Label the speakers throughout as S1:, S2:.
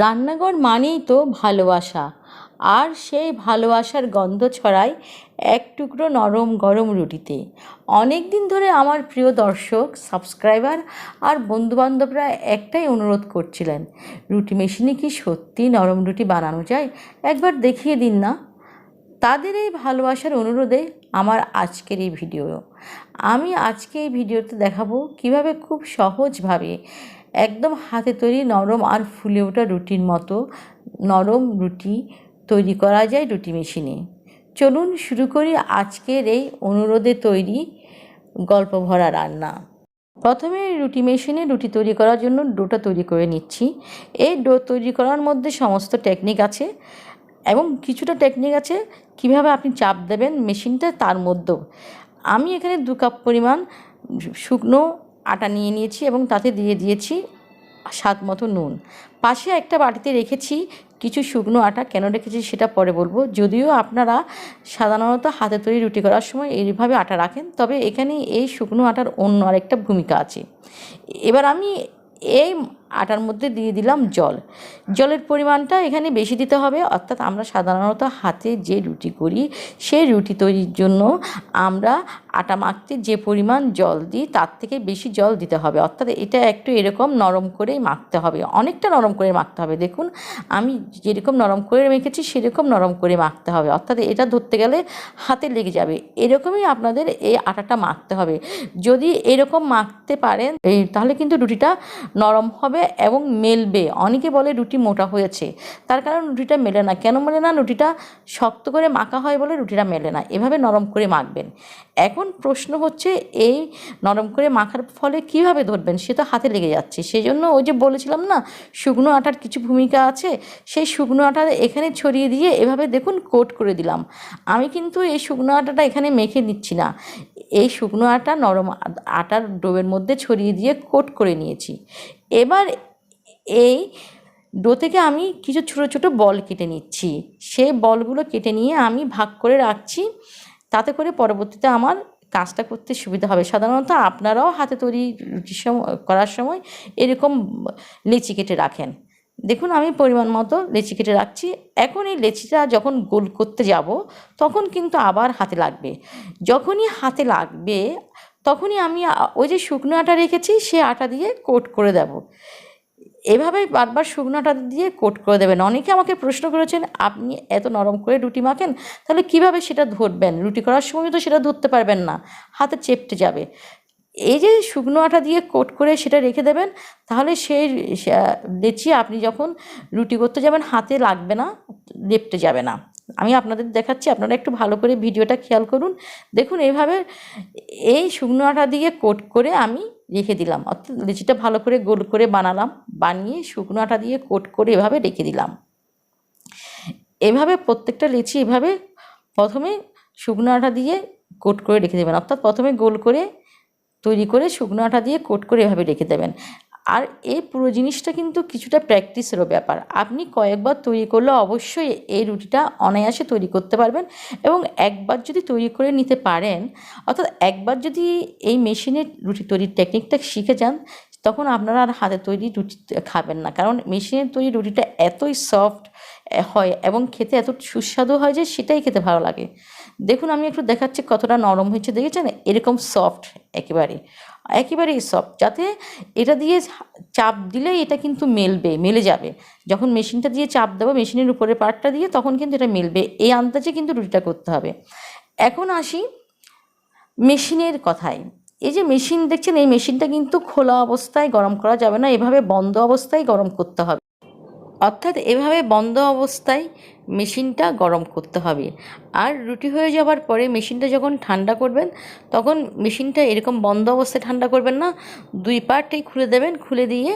S1: রান্নাঘর মানেই তো ভালোবাসা। আর সেই ভালোবাসার গন্ধ ছড়ায় এক টুকরো নরম গরম রুটিতে। অনেক দিন ধরে আমার প্রিয় দর্শক, সাবস্ক্রাইবার আর বন্ধুবান্ধবরা একটাই অনুরোধ করছিলেন, রুটি মেশিনে কি সত্যি নরম রুটি বানানো যায়? একবার দেখিয়ে দিন না। তাদের এই ভালোবাসার অনুরোধে আমার আজকের এই ভিডিও। আমি আজকে এই ভিডিওতে দেখাবো কীভাবে খুব সহজভাবে একদম হাতে তৈরি নরম আর ফুলে ওঠা রুটির মতো নরম রুটি তৈরি করা যায় রুটি মেশিনে। চলুন শুরু করি আজকের এই অনুরোধে তৈরি গল্প ভরা রান্না। প্রথমে রুটি মেশিনে রুটি তৈরি করার জন্য ডোটা তৈরি করে নিচ্ছি। এই ডো তৈরি করার মধ্যে সমস্ত টেকনিক আছে এবং কিছুটা টেকনিক আছে কীভাবে আপনি চাপ দেবেন মেশিনটা তার মধ্যেও। আমি এখানে দু কাপ পরিমাণ শুকনো আটা নিয়ে নিয়েছি এবং তাতে দিয়ে দিয়েছি স্বাদ মতো নুন। পাশে একটা বাটিতে রেখেছি কিছু শুকনো আটা। কেন রেখেছি সেটা পরে বলব। যদিও আপনারা সাধারণত হাতে তৈরি রুটি করার সময় এইভাবে আটা রাখেন, তবে এখানে এই শুকনো আটার অন্য আরেকটা ভূমিকা আছে। এবার আমি এই আটার মধ্যে দিয়ে দিলাম জল। জলের পরিমাণটা এখানে বেশি দিতে হবে, অর্থাৎ আমরা সাধারণত হাতে যে রুটি করি, সেই রুটি তৈরির জন্য আমরা আটা মাখতে যে পরিমাণ জল দিই, তার থেকে বেশি জল দিতে হবে। অর্থাৎ এটা একটু এরকম নরম করেই মাখতে হবে। অনেকটা নরম করে মাখতে হবে। দেখুন, আমি যেরকম নরম করে মেখেছি, সেরকম নরম করে মাখতে হবে। অর্থাৎ এটা ধরতে গেলে হাতে লেগে যাবে। এরকমই আপনাদের এই আটাটা মাখতে হবে। যদি এরকম মাখতে পারেন তাহলে কিন্তু রুটিটা নরম হবে এবং মেলবে। অনেকে বলে রুটি মোটা হয়েছে। তার কারণ রুটিটা মেলে না। কেন মেলে না? রুটিটা শক্ত করে মাখা হয় বলে রুটিটা মেলে না। এভাবে নরম করে মাখবেন। এখন প্রশ্ন হচ্ছে, এই নরম করে মাখার ফলে কীভাবে ধরবেন? সে তো হাতে লেগে যাচ্ছে। সেই জন্য ওই যে বলেছিলাম না, শুকনো আটার কিছু ভূমিকা আছে? সেই শুকনো আটা এখানে ছড়িয়ে দিয়ে এভাবে দেখুন কোট করে দিলাম। আমি কিন্তু এই শুকনো আটাটা এখানে মেখে নিচ্ছি না। এই শুকনো আটা নরম আটার ডোবের মধ্যে ছড়িয়ে দিয়ে কোট করে নিয়েছি। এবার এই ডো থেকে আমি কিছু ছোটো ছোটো বল কেটে নিচ্ছি। সেই বলগুলো কেটে নিয়ে আমি ভাগ করে রাখছি। তাতে করে পরবর্তীতে আমার কাজটা করতে সুবিধা হবে। সাধারণত আপনারাও হাতে তৈরি সময় করার সময় এরকম লেচি কেটে রাখেন। দেখুন আমি পরিমাণ মতো লেচি কেটে রাখছি। এখন এই লেচিটা যখন গোল করতে যাব, তখন কিন্তু আবার হাতে লাগবে। যখনই হাতে লাগবে তখনই আমি ওই যে শুকনো আটা রেখেছি, সে আটা দিয়ে কোট করে দেব। এভাবে বারবার শুকনো আটা দিয়ে কোট করে দেবেন। অনেকে আমাকে প্রশ্ন করেছেন, আপনি এত নরম করে রুটি মাখেন, তাহলে কীভাবে সেটা ধরবেন? রুটি করার সময় তো সেটা ধরতে পারবেন না, হাতে চেপটে যাবে। এই যে শুকনো আটা দিয়ে কোট করে সেটা রেখে দেবেন, তাহলে সেই লেচি আপনি যখন রুটি করতে যাবেন, হাতে লাগবে না, লেপটে যাবে না। আমি আপনাদের দেখাচ্ছি, আপনারা একটু ভালো করে ভিডিওটা খেয়াল করুন। দেখুন এইভাবে এই শুকনো আটা দিয়ে কোট করে আমি রেখে দিলাম। অর্থাৎ লিচিটা ভালো করে গোল করে বানালাম, বানিয়ে শুকনো আটা দিয়ে কোট করে এভাবে রেখে দিলাম। এভাবে প্রত্যেকটা লিচি এভাবে প্রথমে শুকনো আটা দিয়ে কোট করে রেখে দেবেন। অর্থাৎ প্রথমে গোল করে তৈরি করে শুকনো আটা দিয়ে কোট করে এভাবে রেখে দেবেন। আর এই পুরো জিনিসটা কিন্তু কিছুটা প্র্যাকটিসেরও ব্যাপার। আপনি কয়েকবার তৈরি করলে অবশ্যই এই রুটিটা অনায়াসে তৈরি করতে পারবেন এবং একবার যদি তৈরি করে নিতে পারেন, অর্থাৎ একবার যদি এই মেশিনের রুটি তৈরির টেকনিকটা শিখে যান, তখন আপনারা আর হাতে তৈরি রুটি খাবেন না। কারণ মেশিনের তৈরি রুটিটা এতই সফট হয় এবং খেতে এত সুস্বাদু হয় যে সেটাই খেতে ভালো লাগে। দেখুন, আমি একটু দেখাচ্ছি কতটা নরম হয়েছে, দেখেছেন? এরকম সফট একেবারে একেবারেই সফট যাতে এটা দিয়ে চাপ দিলেই এটা কিন্তু মেলবে, মেলে যাবে। যখন মেশিনটা দিয়ে চাপ দেবো, মেশিনের উপরে পার্টটা দিয়ে তখন কিন্তু এটা মেলবে। এই আন্দাজে কিন্তু রুটিটা করতে হবে। এখন আসি মেশিনের কথায়। এই যে মেশিন, দেখছেন? এই মেশিনটা কিন্তু খোলা অবস্থায় গরম করা যাবে না, এভাবে বন্ধ অবস্থায় গরম করতে হবে। অর্থাৎ এভাবে বন্ধ অবস্থায় মেশিনটা গরম করতে হবে। আর রুটি হয়ে যাওয়ার পরে মেশিনটা যখন ঠান্ডা করবেন, তখন মেশিনটা এরকম বন্ধ অবস্থায় ঠান্ডা করবেন না। দুই পার্টেই খুলে দেবেন, খুলে দিয়ে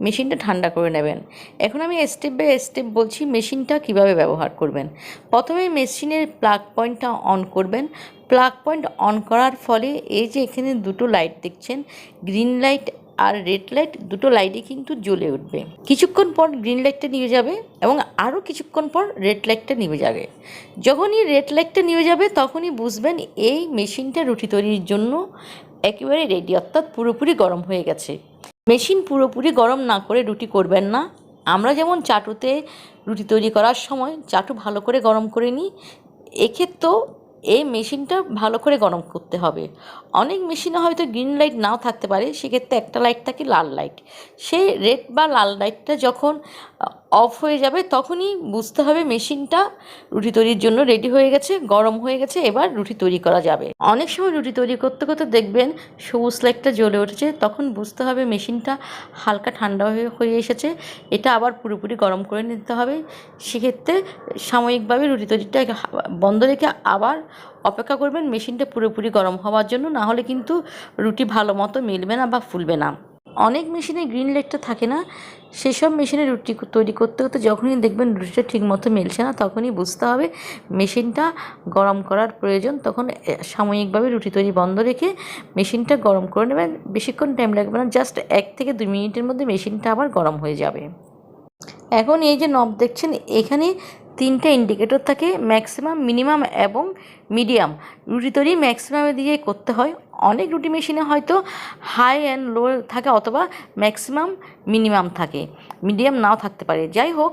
S1: মেশিনটা ঠান্ডা করে নেবেন। এখন আমি স্টেপ বাই স্টেপ বলছি মেশিনটা কীভাবে ব্যবহার করবেন। প্রথমে মেশিনের প্লাগ পয়েন্টটা অন করবেন। প্লাগ পয়েন্ট অন করার ফলে এই যে এখানে দুটো লাইট দেখছেন গ্রিন লাইট আর রেড লাইট দুটো লাইটই কিন্তু জ্বলে উঠবে। কিছুক্ষণ পর গ্রিন লাইটটা নিয়ে যাবে এবং আরও কিছুক্ষণ পর রেড লাইটটা নিভে যাবে। যখনই রেড লাইটটা নিভে যাবে, তখনই বুঝবেন এই মেশিনটা রুটি তৈরির জন্য একেবারে রেডি অর্থাৎ পুরোপুরি গরম হয়ে গেছে। মেশিন পুরোপুরি গরম না করে রুটি করবেন না। আমরা যেমন চাটুতে রুটি তৈরি করার সময় চাটু ভালো করে গরম করে নিই, এক্ষেত্রেও এই মেশিনটা ভালো করে গরম করতে হবে। অনেক মেশিনে হয়তো গ্রিন লাইট নাও থাকতে পারে, সেক্ষেত্রে একটা লাইট থাকে লাল লাইট সেই রেড বা লাল লাইটটা যখন অফ হয়ে যাবে, তখনই বুঝতে হবে মেশিনটা রুটি তৈরির জন্য রেডি হয়ে গেছে, গরম হয়ে গেছে, এবার রুটি তৈরি করা যাবে। অনেক সময় রুটি তৈরি করতে করতে দেখবেন সবুজ লাইটটা জ্বলে উঠেছে, তখন বুঝতে হবে মেশিনটা হালকা ঠান্ডা হয়ে হয়ে এসেছে, এটা আবার পুরোপুরি গরম করে নিতে হবে। সেক্ষেত্রে সাময়িকভাবে রুটি তৈরিটা বন্ধ রেখে আবার অপেক্ষা করবেন, মেশিনটা পুরোপুরি গরম হওয়ার জন্য, না হলে কিন্তু রুটি ভালো মতো মিলবে না বা ফুলবে না। অনেক মেশিনে গ্রিন লাইটটা থাকে না, সেসব মেশিনে রুটি তৈরি করতে করতে যখনই দেখবেন রুটিটা ঠিকমতো মেলছে না, তখনই বুঝতে হবে মেশিনটা গরম করার প্রয়োজন। তখন সাময়িকভাবে রুটি তৈরি বন্ধ রেখে মেশিনটা গরম করে নেবেন। বেশিক্ষণ টাইম লাগবে না জাস্ট এক থেকে দুই মিনিটের মধ্যে মেশিনটা আবার গরম হয়ে যাবে। এখন এই যে নব দেখছেন, এখানে তিনটে ইন্ডিকেটর থাকে ম্যাক্সিমাম মিনিমাম এবং মিডিয়াম রুটি তৈরি ম্যাক্সিমামে দিয়ে করতে হয়। অনেক রুটি মেশিনে হয়তো হাই অ্যান্ড লো থাকে অথবা ম্যাক্সিমাম মিনিমাম থাকে। মিডিয়াম নাও থাকতে পারে। যাই হোক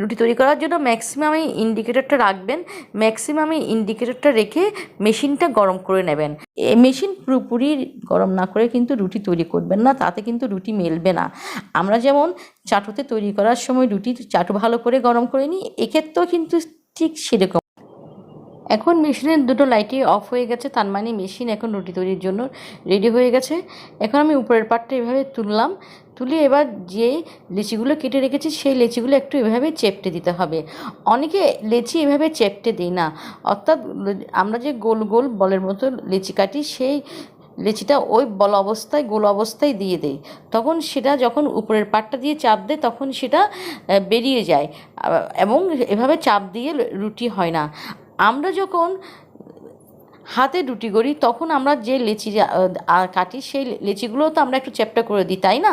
S1: রুটি তৈরি করার জন্য ম্যাক্সিমামে ইন্ডিকেটরটা রাখবেন। ম্যাক্সিমামে ইন্ডিকেটরটা রেখে মেশিনটা গরম করে নেবেন। মেশিন পুরোপুরি গরম না করে কিন্তু রুটি তৈরি করবেন না, তাতে কিন্তু রুটি মেলবে না। আমরা যেমন চাটুতে তৈরি করার সময় রুটি চাটু ভালো করে গরম করে নিই, এক্ষেত্রেও কিন্তু ঠিক সেরকম এখন মেশিনের দুটো লাইটই অফ হয়ে গেছে, তার মানে মেশিন এখন রুটি তৈরির জন্য রেডি হয়ে গেছে। এখন আমি উপরের পাটটা এভাবে তুললাম, তুলে এবার যে লেচিগুলো কেটে রেখেছি, সেই লেচিগুলো একটু এভাবে চেপটে দিতে হবে। অনেকে লেচি এভাবে চেপটে দিই না, অর্থাৎ আমরা যে গোল গোল বলের মতো লেচি কাটি, সেই লেচিটা ওই বল অবস্থায়, গোল অবস্থায় দিয়ে দেয়। তখন সেটা যখন উপরের পাটটা দিয়ে চাপ দেয়, তখন সেটা বেরিয়ে যায়। এবং এভাবে চাপ দিয়ে রুটি হয় না। আমরা যখন হাতে রুটি করি, তখন আমরা যে লেচি কাটি, সেই লেচিগুলো তো আমরা একটু চ্যাপটা করে দিই, তাই না?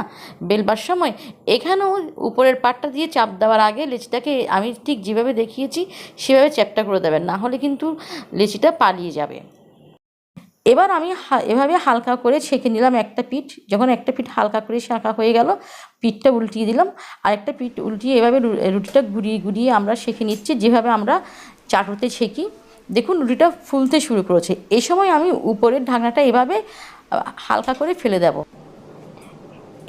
S1: বেলবার সময়। এখানেও উপরের পাটটা দিয়ে চাপ দেওয়ার আগে লেচিটাকে আমি ঠিক যেভাবে দেখিয়েছি, সেভাবে চ্যাপটা করে দেবেন, না হলে কিন্তু লেচিটা পালিয়ে যাবে। এবার আমি এভাবে হালকা করে ছেঁকে নিলাম একটা পিঠ। যখন একটা পিঠ হালকা করে শাঁকা হয়ে গেল, পিঠটা উল্টিয়ে দিলাম। আর একটা পিঠ উল্টিয়ে এভাবে রুটিটা ঘুরিয়ে ঘুরিয়ে আমরা ছেঁকে নিচ্ছি। যেভাবে আমরা চাটুতে ছেঁকি। দেখুন, রুটিটা ফুলতে শুরু করেছে। এই সময় আমি উপরের ঢাকনাটা এভাবে হালকা করে ফেলে দেব।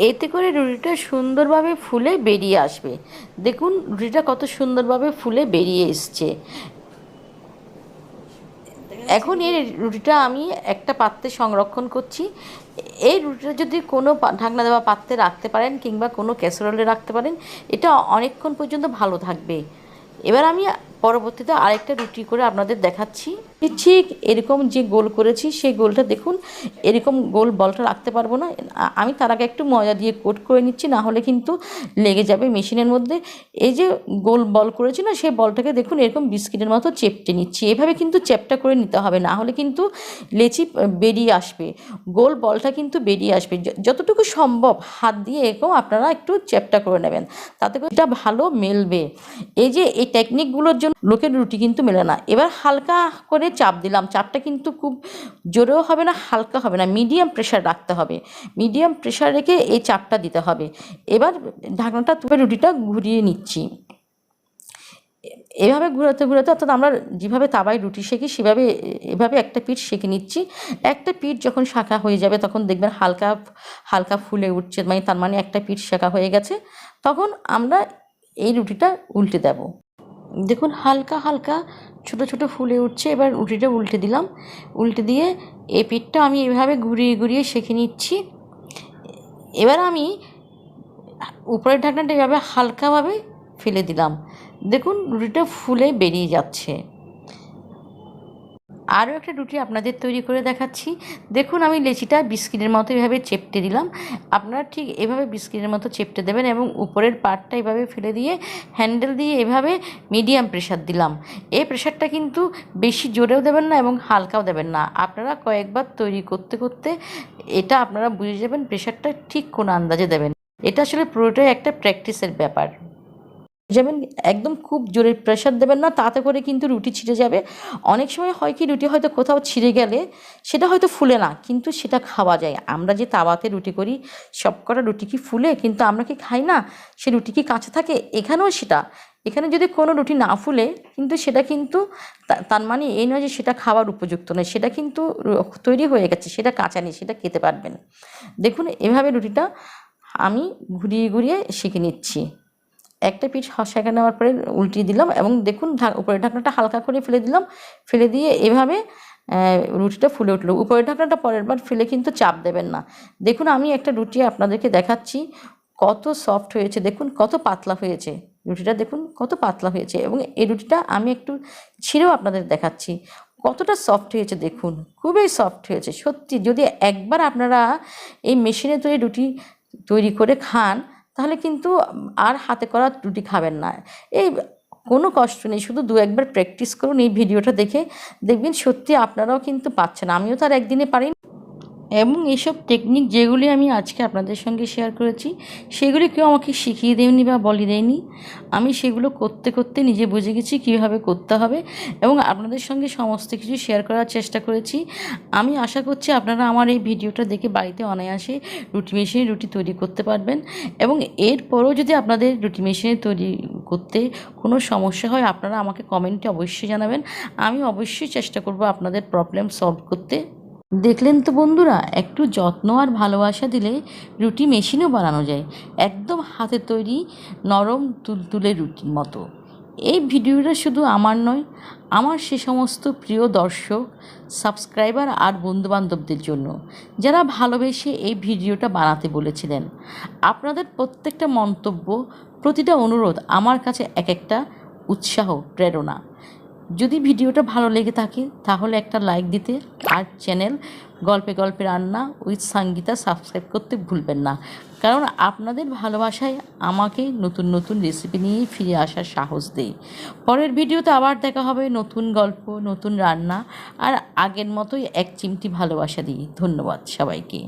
S1: এতে করে রুটিটা সুন্দরভাবে ফুলে বেরিয়ে আসবে। দেখুন, রুটিটা কত সুন্দরভাবে ফুলে বেরিয়ে এসছে। এখন এই রুটিটা আমি একটা পাত্রে সংরক্ষণ করছি। এই রুটিটা যদি কোনো ঢাকনা দেওয়া পাত্রে রাখতে পারেন কিংবা কোনো ক্যাসারোলে রাখতে পারেন, এটা অনেকক্ষণ পর্যন্ত ভালো থাকবে। এবার আমি পরবর্তীতে আরেকটা রুটি করে আপনাদের দেখাচ্ছি। ঠিক এরকম যে গোল করেছি, সেই গোলটা দেখুন, এরকম গোল বলটা রাখতে পারব না। আমি তার আগে একটু ময়দা দিয়ে কোট করে নিচ্ছি, না হলে কিন্তু লেগে যাবে মেশিনের মধ্যে। এই যে গোল বল করেছি না, সেই বলটাকে দেখুন, এরকম বিস্কিটের মতো চেপটে নিচ্ছি। এভাবে কিন্তু চেপটা করে নিতে হবে, না হলে কিন্তু লেচি বেরিয়ে আসবে। গোল বলটা কিন্তু বেরিয়ে আসবে। যতটুকু সম্ভব হাত দিয়ে এরকম আপনারা একটু চেপটা করে নেবেন, তাতে করে এটা ভালো মেলবে। এই যে এই টেকনিকগুলোর জন্য লোকের রুটি কিন্তু মেলে না। এবার হালকা করে চাপ দিলাম। চাপটা কিন্তু খুব জোরেও হবে না, হালকা হবে না। মিডিয়াম প্রেশার রাখতে হবে। মিডিয়াম প্রেশার রেখে এই চাপটা দিতে হবে। এবার ঢাকনাটা তুলে রুটিটা ঘুরিয়ে নিচ্ছি। এভাবে ঘুরাতে ঘুরাতে অর্থাৎ আমরা যেভাবে তাবায় রুটি সেঁকি, সেভাবে, এভাবে একটা পিঠ সেঁকে নিচ্ছি। একটা পিঠ যখন শাখা হয়ে যাবে তখন দেখবেন হালকা হালকা ফুলে উঠছে। মানে তার মানে একটা পিঠ শাখা হয়ে গেছে। তখন আমরা এই রুটিটা উল্টে দেব। দেখুন হালকা হালকা ছোট ছোটো ফুলে উঠছে, এবার রুটিটা উল্টে দিলাম। উল্টে দিয়ে এ পিঠটা আমি এভাবে ঘুরিয়ে ঘুরিয়ে সেঁকে নিচ্ছি। এবার আমি উপরের ঢাকনাটা এভাবে হালকাভাবে ফেলে দিলাম। দেখুন, রুটিটা ফুলে বেরিয়ে যাচ্ছে। আরও একটা রুটি আপনাদের তৈরি করে দেখাচ্ছি। দেখুন, আমি লেচিটা বিস্কিটের মতো এভাবে চেপটে দিলাম। আপনারা ঠিক এভাবে বিস্কিটের মতো চেপটে দেবেন এবং উপরের পার্টটা এভাবে ফেলে দিয়ে হ্যান্ডেল দিয়ে এভাবে মিডিয়াম প্রেশার দিলাম। এই প্রেশারটা কিন্তু বেশি জোরেও দেবেন না এবং হালকাও দেবেন না। আপনারা কয়েকবার তৈরি করতে করতে এটা আপনারা বুঝে যাবেন প্রেশারটা ঠিক কোন আন্দাজে দেবেন। এটা আসলে পুরোটাই একটা প্র্যাকটিসের ব্যাপার। যাবেন একদম খুব জোরে প্রেশার দেবেন না, তাতে করে কিন্তু রুটি ছিঁড়ে যাবে। অনেক সময় হয় কি, রুটি হয়তো কোথাও ছিঁড়ে গেলে সেটা হয়তো ফুলে না, কিন্তু সেটা খাওয়া যায়। আমরা যে তাওয়াতে রুটি করি, সব কটা রুটি কি ফুলে, কিন্তু আমরা কি খাই না? সে রুটি কি কাঁচা থাকে? এখানেও সেটা। এখানে যদি কোনো রুটি না ফুলে, কিন্তু সেটা কিন্তু তার মানে এই নয় যে সেটা খাওয়ার উপযুক্ত নয়, সেটা কিন্তু তৈরি হয়ে গেছে, সেটা কাঁচা নেই, সেটা খেতে পারবেন। দেখুন, এভাবে রুটিটা আমি ঘুরিয়ে ঘুরিয়ে শিখে নিচ্ছি। একটা পিঠ সেঁকে নেওয়ার পরে উল্টিয়ে দিলাম এবং দেখুন উপরের ঢাকনাটা হালকা করে ফেলে দিলাম। ফেলে দিয়ে এভাবে রুটিটা ফুলে উঠল। উপরের ঢাকনাটা পরের বার ফেলে কিন্তু চাপ দেবেন না। দেখুন আমি একটা রুটি আপনাদেরকে দেখাচ্ছি, কত সফট হয়েছে। দেখুন কত পাতলা হয়েছে। রুটিটা দেখুন কত পাতলা হয়েছে এবং এই রুটিটা আমি একটু ছিঁড়েও আপনাদের দেখাচ্ছি। কতটা সফট হয়েছে দেখুন, খুবই সফট হয়েছে। সত্যি, যদি একবার আপনারা এই মেশিনে তৈরি রুটি তৈরি করে খান তাহলে কিন্তু আর হাতে করা রুটি খাবেন না। এই কোনো কষ্ট নেই, শুধু দু একবার প্র্যাকটিস করুন এই ভিডিওটা দেখে। দেখবেন সত্যি আপনারাও কিন্তু পাচ্ছেন। আমিও তো আর একদিনে পারি এবং এসব টেকনিক যেগুলি আমি আজকে আপনাদের সঙ্গে শেয়ার করেছি, সেগুলি কেউ আমাকে শিখিয়ে দেয়নি বা বলি দেয়নি। আমি সেগুলো করতে করতে নিজে বুঝে গেছি কীভাবে করতে হবে এবং আপনাদের সঙ্গে সমস্ত কিছু শেয়ার করার চেষ্টা করেছি। আমি আশা করছি আপনারা আমার এই ভিডিওটা দেখে বাড়িতে অনায়াসে রুটি মেশিনে রুটি তৈরি করতে পারবেন এবং এরপরও যদি আপনাদের রুটি মেশিনে তৈরি করতে কোনো সমস্যা হয়, আপনারা আমাকে কমেন্টে অবশ্যই জানাবেন। আমি অবশ্যই চেষ্টা করব আপনাদের প্রবলেম সলভ করতে। দেখলেন তো বন্ধুরা, একটু যত্ন আর ভালোবাসা দিলে রুটি মেশিনও বানানো যায়। একদম হাতে তৈরি নরম তুলতুলে রুটির মতো। এই ভিডিওটা শুধু আমার নয়, আমার সে সমস্ত প্রিয় দর্শক, সাবস্ক্রাইবার আর বন্ধুবান্ধবদের জন্য, যারা ভালোবেসে এই ভিডিওটা বানাতে বলেছিলেন। আপনাদের প্রত্যেকটা মন্তব্য, প্রতিটা অনুরোধ আমার কাছে এক একটা উৎসাহ, প্রেরণা। যদি ভিডিওটা ভালো লেগে থাকে, তাহলে একটা লাইক দিতে আর চ্যানেল গল্পে গল্পে রান্না উইথ সঙ্গীতা সাবস্ক্রাইব করতে ভুলবেন না। কারণ আপনাদের ভালোবাসায় আমাকে নতুন নতুন রেসিপি নিয়ে ফিরে আসার সাহস দেয় পরের ভিডিওতে আবার দেখা হবে নতুন গল্প, নতুন রান্না আর আগের মতোই এক চিমটি ভালোবাসা দিই। ধন্যবাদ সবাইকে।